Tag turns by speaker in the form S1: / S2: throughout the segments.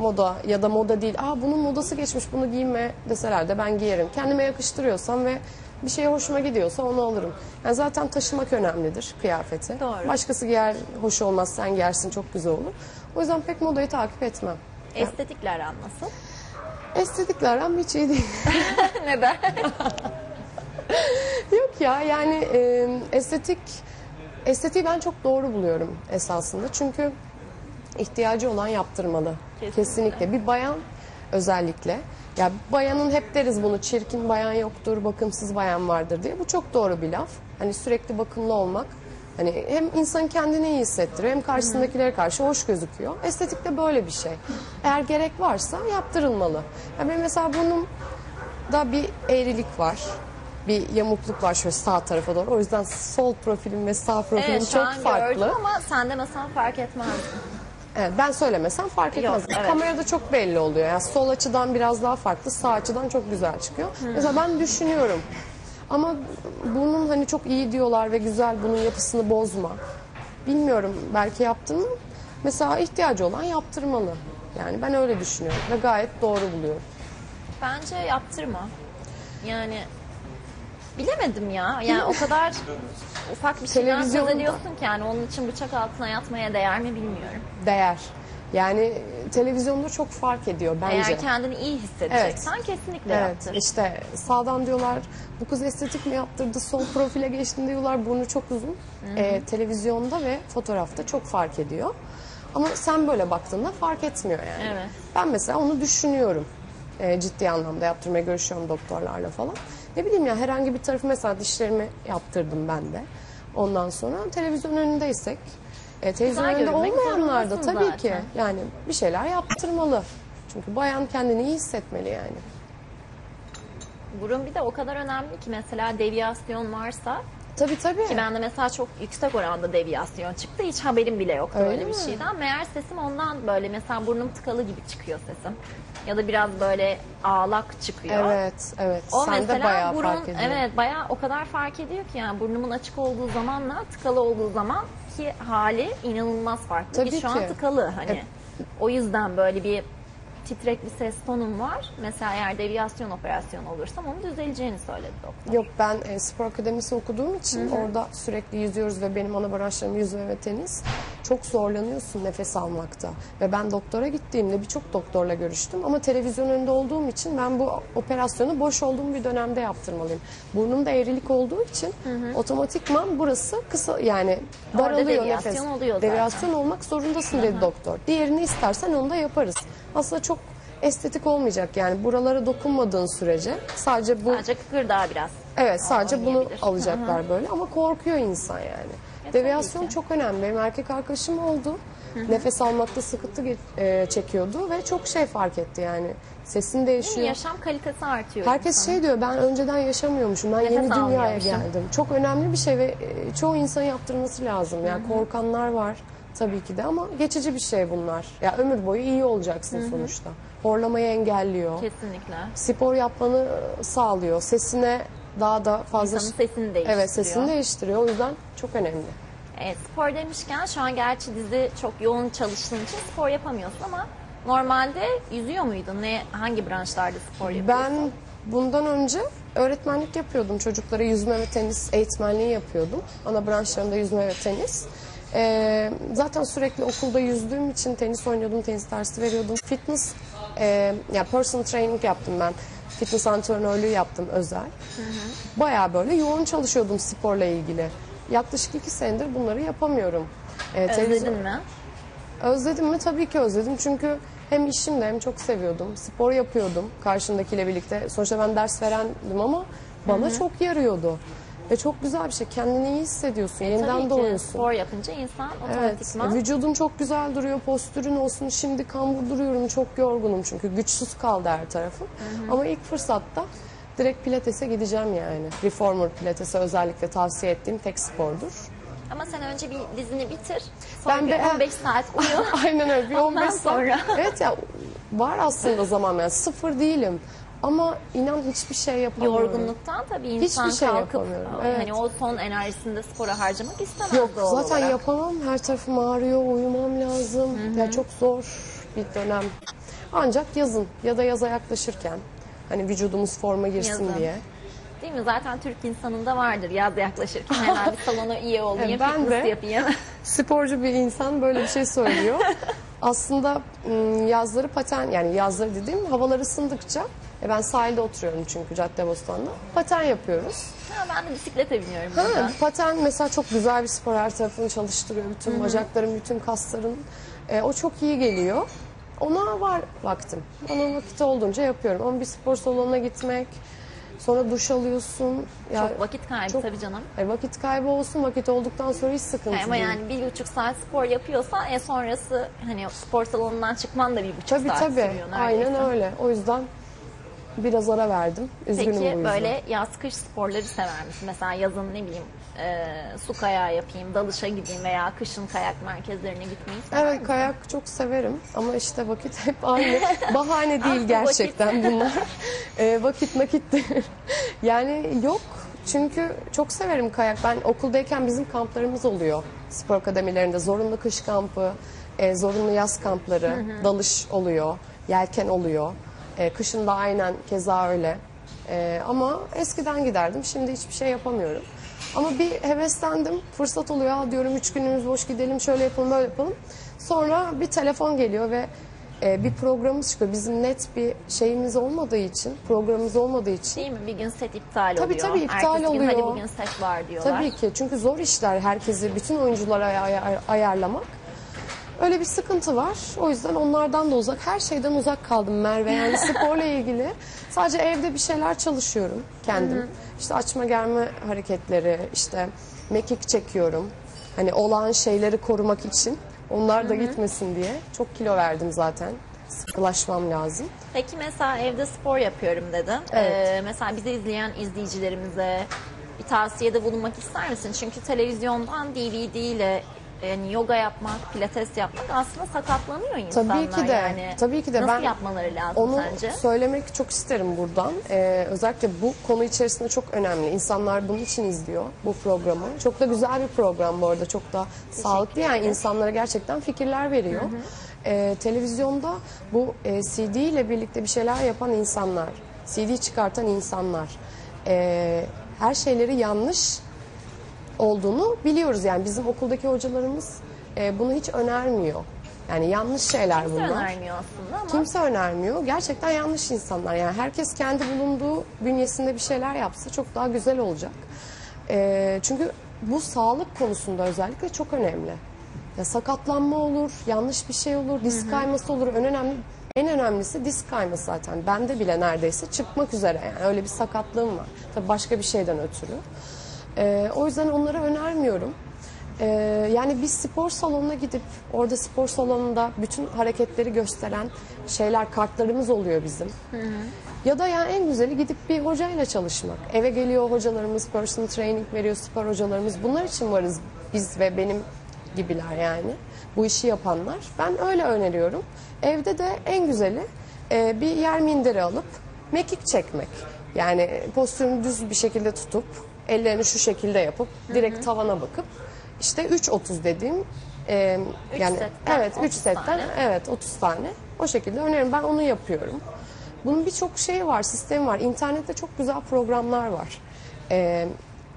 S1: moda ya da moda değil. Aa bunun modası geçmiş bunu giyme deseler de ben giyerim. Kendime yakıştırıyorsam ve bir şey hoşuma gidiyorsa onu alırım. Yani zaten taşımak önemlidir kıyafeti.
S2: Doğru.
S1: Başkası giyer hoş olmaz sen giyersin çok güzel olur. O yüzden pek modayı takip etmem.
S2: Estetikle aran nasıl?
S1: Estetikle aram hiç iyi değil.
S2: Neden?
S1: Yok ya yani e, estetik estetiği ben çok doğru buluyorum esasında. Çünkü ihtiyacı olan yaptırmalı.
S2: Kesinlikle.
S1: Kesinlikle. Bir bayan özellikle. Ya bayanın hep deriz bunu çirkin bayan yoktur, bakımsız bayan vardır diye. Bu çok doğru bir laf. Hani sürekli bakımlı olmak hani hem insan kendini iyi hissettiriyor hem karşısındakilere karşı hoş gözüküyor. Estetik de böyle bir şey. Eğer gerek varsa yaptırılmalı. Ya benim mesela burnum da bir eğrilik var. Bir yamukluk var şöyle sağ tarafa doğru. O yüzden sol profilim ve sağ profilim
S2: Evet şu
S1: çok
S2: an
S1: farklı.
S2: gördüm ama sende mesela fark etmez.
S1: Evet, ben söylemesem fark etmez.
S2: Yok, evet.
S1: Kamerada çok belli oluyor. Yani sol açıdan biraz daha farklı, sağ açıdan çok güzel çıkıyor. Mesela ben düşünüyorum. Ama bunun hani çok iyi diyorlar ve güzel bunun yapısını bozma. Bilmiyorum belki yaptın mı? Mesela ihtiyacı olan yaptırmalı. Yani ben öyle düşünüyorum ve gayet doğru buluyorum.
S2: Bence yaptırma. Yani bilemedim ya. Yani o kadar ufak bir şeyden söz
S1: Televizyonda-
S2: ediyorsun ki yani onun için bıçak altına yatmaya değer mi bilmiyorum.
S1: Değer. Yani e, televizyonda çok fark ediyor bence.
S2: Eğer kendini iyi hissedeceksen kesinlikle
S1: Evet
S2: yaptır.
S1: işte sağdan diyorlar bu kız estetik mi yaptırdı sol profile geçtim diyorlar burnu çok uzun. Ee, televizyonda ve fotoğrafta çok fark ediyor. Ama sen böyle baktığında fark etmiyor yani.
S2: Evet.
S1: Ben mesela onu düşünüyorum. Ee, ciddi anlamda yaptırmaya görüşüyorum doktorlarla falan. Ne bileyim ya herhangi bir tarafı mesela dişlerimi yaptırdım ben de. Ondan sonra televizyon önündeysek e, televizyon
S2: Güzel
S1: önünde
S2: görünmek
S1: olmayanlar da
S2: zorundasın
S1: tabii ki
S2: zaten.
S1: yani bir şeyler yaptırmalı. Çünkü bayan kendini iyi hissetmeli yani.
S2: Burun bir de o kadar önemli ki mesela deviyasyon varsa
S1: Tabii tabii.
S2: ki bende mesela çok yüksek oranda deviyasyon çıktı. Hiç haberim bile yoktu
S1: Öyle
S2: böyle bir
S1: mi?
S2: şeyden. Meğer sesim ondan böyle mesela burnum tıkalı gibi çıkıyor sesim. Ya da biraz böyle ağlak çıkıyor.
S1: Evet, evet.
S2: O
S1: Sen de
S2: mesela
S1: bayağı
S2: burun,
S1: fark ediyor.
S2: evet bayağı o kadar fark ediyor ki yani burnumun açık olduğu zamanla tıkalı olduğu zaman ki hali inanılmaz farklı.
S1: Tabii
S2: ki şu an
S1: ki.
S2: tıkalı hani.
S1: E-
S2: O yüzden böyle bir titrek bir ses tonum var. Mesela eğer deviyasyon operasyonu olursam onun düzeleceğini söyledi doktor.
S1: Yok ben e, spor akademisi okuduğum için orada sürekli yüzüyoruz ve benim ana branşlarım yüzme ve tenis. Çok zorlanıyorsun nefes almakta. Ve ben doktora gittiğimde birçok doktorla görüştüm ama televizyon önünde olduğum için ben bu operasyonu boş olduğum bir dönemde yaptırmalıyım. Burnumda eğrilik olduğu için otomatikman burası kısa yani daralıyor nefes.
S2: oluyor zaten.
S1: Deviyasyon olmak zorundasın dedi doktor. Diğerini istersen onu da yaparız. Aslında çok estetik olmayacak yani buralara dokunmadığın sürece sadece bu
S2: Sadece kıkırdağı biraz.
S1: Evet sadece bunu alacaklar böyle ama korkuyor insan yani. Deviyasyon çok önemli. Benim erkek arkadaşım oldu. Nefes almakta sıkıntı e, çekiyordu ve çok şey fark etti yani. Sesin değişiyor.
S2: Yaşam kalitesi artıyor.
S1: Herkes
S2: insanın.
S1: şey diyor ben önceden yaşamıyormuşum. Ben
S2: Nefes
S1: yeni dünyaya geldim. Çok önemli bir şey ve e, çoğu insan yaptırması lazım. Yani korkanlar var tabii ki de ama geçici bir şey bunlar. Ya ömür boyu iyi olacaksın sonuçta. Horlamayı engelliyor.
S2: Kesinlikle.
S1: Spor yapmanı e, sağlıyor. Sesine daha da fazla
S2: İnsanın sesini değiştiriyor.
S1: Evet sesini değiştiriyor. O yüzden çok önemli.
S2: Evet, spor demişken şu an gerçi dizi çok yoğun çalıştığın için spor yapamıyorsun ama normalde yüzüyor muydun? Ne hangi branşlarda spor yapıyorsun?
S1: Ben bundan önce öğretmenlik yapıyordum. Çocuklara yüzme ve tenis eğitmenliği yapıyordum. Ana branşlarımda yüzme ve tenis. Ee, zaten sürekli okulda yüzdüğüm için tenis oynuyordum, tenis dersi veriyordum. Fitness, e, ya personal training yaptım ben. Fitness antrenörlüğü yaptım özel. Bayağı böyle yoğun çalışıyordum sporla ilgili. Yaklaşık iki senedir bunları yapamıyorum. Ee,
S2: Özledin mi?
S1: Özledim mi? Tabii ki özledim. Çünkü hem işimde hem çok seviyordum. Spor yapıyordum karşındakiyle birlikte. Sonuçta ben ders verendim ama bana çok yarıyordu. Ve çok güzel bir şey. Kendini iyi hissediyorsun.
S2: E, Tabii
S1: Yeniden
S2: ki
S1: doğuyorsun.
S2: spor yapınca insan
S1: Evet.
S2: otomatikman
S1: Vücudun çok güzel duruyor. Postürün olsun. Şimdi kambur duruyorum. Çok yorgunum çünkü. Güçsüz kaldı her tarafım. Ama ilk fırsatta direkt pilatese gideceğim yani. Reformer pilatese özellikle tavsiye ettiğim tek spordur.
S2: ama sen önce bir dizini bitir. Sonra
S1: Ben
S2: bir
S1: de-
S2: 15 saat uyu.
S1: Aynen öyle. Bir
S2: Ondan
S1: 15 saat.
S2: sonra.
S1: Evet ya var aslında zaman yani sıfır değilim. Ama inan hiçbir şey yapamıyorum.
S2: Yorgunluktan tabii insan
S1: Hiçbir şey
S2: kalkıp
S1: yapamıyorum, evet.
S2: hani o son enerjisinde spora harcamak istemez
S1: Yok
S2: doğal
S1: zaten
S2: olarak.
S1: yapamam. Her tarafım ağrıyor. Uyumam lazım. Ya çok zor bir dönem. Ancak yazın ya da yaza yaklaşırken hani vücudumuz forma girsin
S2: Yazın.
S1: diye.
S2: Değil mi? Zaten Türk insanında vardır yaz yaklaşırken hemen bir salona üye olayım,
S1: E, ben
S2: fitness
S1: de.
S2: yapayım.
S1: sporcu bir insan böyle bir şey söylüyor. Aslında yazları paten yani yazları dediğim havalar ısındıkça e, ben sahilde oturuyorum çünkü Caddebostan'da. Paten yapıyoruz.
S2: ha, ben de bisiklete biniyorum
S1: Ha,
S2: burada.
S1: paten mesela çok güzel bir spor her tarafını çalıştırıyor. Bütün bacakların, bütün kasların. E, o çok iyi geliyor. Ona var vaktim. Ona vakit olduğunca yapıyorum. Ama bir spor salonuna gitmek, sonra duş alıyorsun. Ya,
S2: Çok vakit kaybı
S1: çok-
S2: tabii canım.
S1: e, vakit kaybı olsun. Vakit olduktan sonra hiç sıkıntı
S2: Ama
S1: değil.
S2: yani bir buçuk saat spor yapıyorsan e sonrası hani spor salonundan çıkman da bir buçuk
S1: Tabii
S2: saat
S1: tabii.
S2: sürüyor neredeyse.
S1: Aynen öyle. O yüzden biraz ara verdim. Üzgünüm bu
S2: Peki
S1: yüzden.
S2: böyle yaz kış sporları sever misin? Mesela yazın ne bileyim e, su kayağı yapayım, dalışa gideyim veya kışın kayak merkezlerine gitmeyi sever
S1: Evet
S2: misin?
S1: kayak çok severim ama işte vakit hep aynı. Bahane değil gerçekten bunlar. Ee, vakit nakittir. yani yok çünkü çok severim kayak. Ben okuldayken bizim kamplarımız oluyor. Spor akademilerinde zorunlu kış kampı, e, zorunlu yaz kampları, dalış oluyor, yelken oluyor. E, kışın da aynen keza öyle. E, ama eskiden giderdim şimdi hiçbir şey yapamıyorum. Ama bir heveslendim. Fırsat oluyor. "Aa," diyorum üç günümüz boş gidelim şöyle yapalım böyle yapalım. Sonra bir telefon geliyor ve e, bir programımız çıkıyor. Bizim net bir şeyimiz olmadığı için, programımız olmadığı için.
S2: Değil mi? Bir gün set iptal
S1: Tabii,
S2: oluyor.
S1: tabii, iptal
S2: Ertesi gün hadi
S1: oluyor.
S2: bugün set var diyorlar.
S1: Tabii ki çünkü zor işler herkesi, bütün oyunculara ay- ay- ayarlamak. Öyle bir sıkıntı var. O yüzden onlardan da uzak, her şeyden uzak kaldım Merve. Yani sporla ilgili sadece evde bir şeyler çalışıyorum kendim. İşte açma germe hareketleri, işte mekik çekiyorum. Hani olan şeyleri korumak için. Onlar da gitmesin diye. Çok kilo verdim zaten. Sıkılaşmam lazım.
S2: Peki mesela evde spor yapıyorum dedin.
S1: Evet.
S2: Ee, mesela bizi izleyen izleyicilerimize bir tavsiyede bulunmak ister misin? Çünkü televizyondan DVD ile yani yoga yapmak, pilates yapmak aslında sakatlanıyor insanlar.
S1: Tabii ki de.
S2: Yani
S1: Tabii ki de.
S2: Nasıl
S1: Ben
S2: yapmaları lazım
S1: Onu
S2: sence?
S1: söylemek çok isterim buradan. Ee, özellikle bu konu içerisinde çok önemli. İnsanlar bunun için izliyor bu programı. Çok da güzel bir program bu arada. Çok da sağlıklı yani insanlara gerçekten fikirler veriyor. Ee, televizyonda bu e, CD ile birlikte bir şeyler yapan insanlar, CD çıkartan insanlar, e, her şeyleri yanlış olduğunu biliyoruz. Yani bizim okuldaki hocalarımız e, bunu hiç önermiyor. Yani yanlış şeyler
S2: Kimse
S1: bunlar.
S2: önermiyor aslında ama
S1: Kimse önermiyor. Gerçekten yanlış insanlar. Yani herkes kendi bulunduğu bünyesinde bir şeyler yapsa çok daha güzel olacak. Ee, çünkü bu sağlık konusunda özellikle çok önemli. Ya sakatlanma olur, yanlış bir şey olur, disk kayması olur. En önemli en önemlisi disk kayması zaten. Bende bile neredeyse çıkmak üzere yani öyle bir sakatlığım var. Tabii başka bir şeyden ötürü. Ee, o yüzden onları önermiyorum. Ee, yani bir spor salonuna gidip orada spor salonunda bütün hareketleri gösteren şeyler kartlarımız oluyor bizim. Ya da yani en güzeli gidip bir hocayla çalışmak. Eve geliyor hocalarımız, personal training veriyor spor hocalarımız. Bunlar için varız biz ve benim gibiler yani. Bu işi yapanlar. Ben öyle öneriyorum. Evde de en güzeli e, bir yer minderi alıp mekik çekmek. Yani postürünü düz bir şekilde tutup ellerini şu şekilde yapıp direkt tavana bakıp işte 3.30 dediğim e,
S2: Üç
S1: yani
S2: setten
S1: evet 3
S2: 30
S1: setten
S2: tane.
S1: evet 30 tane o şekilde öneririm. Ben onu yapıyorum. Bunun birçok şeyi var, sistemi var. İnternette çok güzel programlar var. Ee,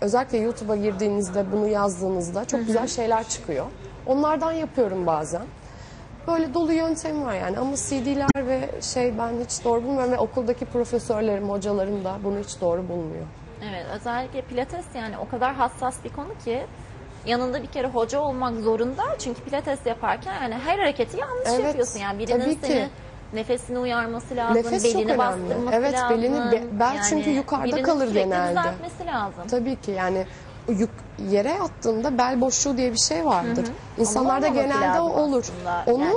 S1: özellikle YouTube'a girdiğinizde bunu yazdığınızda çok güzel şeyler çıkıyor. Onlardan yapıyorum bazen. Böyle dolu yöntem var yani ama CD'ler ve şey ben hiç doğru bulmuyorum ve okuldaki profesörlerim, hocalarım da bunu hiç doğru bulmuyor.
S2: Evet özellikle pilates yani o kadar hassas bir konu ki yanında bir kere hoca olmak zorunda. Çünkü pilates yaparken yani her hareketi yanlış
S1: Evet,
S2: yapıyorsun. Yani birinin
S1: tabii ki.
S2: seni nefesini uyarması lazım,
S1: Nefes çok
S2: belini
S1: önemli.
S2: bastırması
S1: Evet,
S2: lazım.
S1: belini- be- bel çünkü yukarıda kalır genelde.
S2: düzeltmesi lazım.
S1: Tabii ki yani yük, yere yattığında bel boşluğu diye bir şey vardır. İnsanlarda genelde o olur. Onu
S2: yani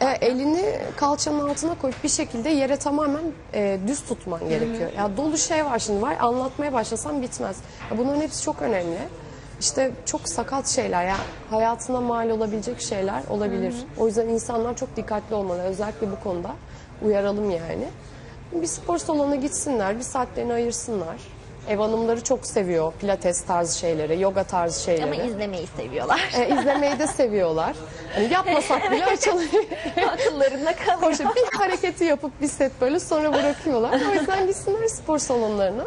S1: e, elini kalçanın altına koyup bir şekilde yere tamamen e, düz tutman gerekiyor. Ya dolu şey var şimdi var anlatmaya başlasam bitmez. Ya bunların hepsi çok önemli. İşte çok sakat şeyler ya hayatına mal olabilecek şeyler olabilir. O yüzden insanlar çok dikkatli olmalı özellikle bu konuda uyaralım yani. Bir spor salonuna gitsinler, bir saatlerini ayırsınlar. Ev hanımları çok seviyor pilates tarzı şeyleri, yoga tarzı şeyleri.
S2: Ama izlemeyi seviyorlar.
S1: E, izlemeyi de seviyorlar. Hani yapmasak bile açalım.
S2: Akıllarında kalıyor.
S1: Hoş, bir hareketi yapıp bir set böyle sonra bırakıyorlar. O yüzden gitsinler spor salonlarına.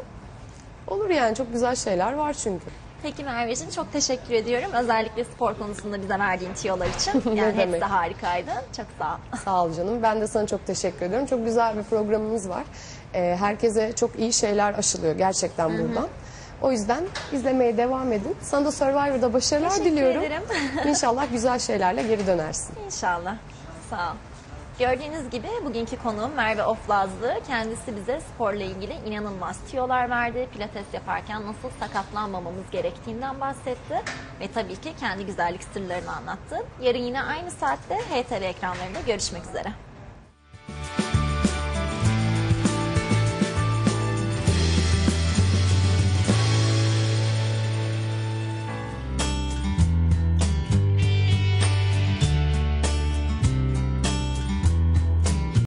S1: Olur yani çok güzel şeyler var çünkü.
S2: Peki Merveciğim çok teşekkür ediyorum. Özellikle spor konusunda bize verdiğin tiyolar için.
S1: Ne
S2: Yani hepsi harikaydı. Çok sağ ol.
S1: Sağ ol canım. Ben de sana çok teşekkür ediyorum. Çok güzel bir programımız var. Ee, herkese çok iyi şeyler aşılıyor gerçekten buradan. O yüzden izlemeye devam edin. Sana da Survivor'da başarılar
S2: Teşekkür
S1: diliyorum.
S2: ederim.
S1: İnşallah güzel şeylerle geri dönersin.
S2: İnşallah. Sağ ol. Gördüğünüz gibi bugünkü konuğum Merve Oflazlı. Kendisi bize sporla ilgili inanılmaz tiyolar verdi. Pilates yaparken nasıl sakatlanmamamız gerektiğinden bahsetti. Ve tabii ki kendi güzellik sırlarını anlattı. Yarın yine aynı saatte HTR ekranlarında görüşmek üzere.